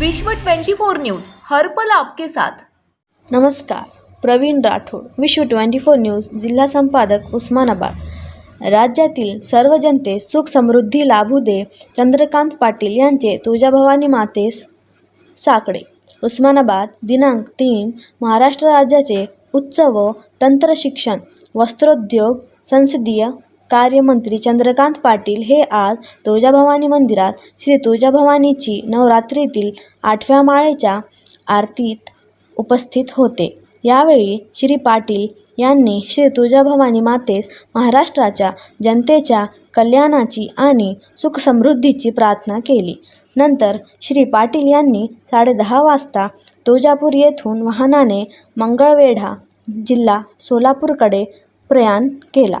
विश्व 24 न्यूज हर्पल आपके साथ. नमस्कार प्रवीण राठोड विश्व ट्वेंटी फोर न्यूज जिल्हा संपादक उस्मानाबाद. राज्यातील सर्व जनतेस सुख समृद्धी लाभू दे चंद्रकांत पाटील यांचे तुळजाभवानी मातेस साकडे. उस्मानाबाद दिनांक तीन महाराष्ट्र राज्याचे उच्च व तंत्रशिक्षण वस्त्रोद्योग संसदीय कार्यमंत्री चंद्रकांत पाटील हे आज तुळजाभवानी मंदिरात श्री तुळजाभवानीची नवरात्रीतील आठव्या माळेच्या आरतीत उपस्थित होते. यावेळी श्री पाटील यांनी श्री तुळजाभवानी मातेस महाराष्ट्राच्या जनतेच्या कल्याणाची आणि सुखसमृद्धीची प्रार्थना केली. नंतर श्री पाटील यांनी साडेदहा वाजता तुळजापूर येथून वाहनाने मंगळवेढा जिल्हा सोलापूरकडे प्रयाण केला.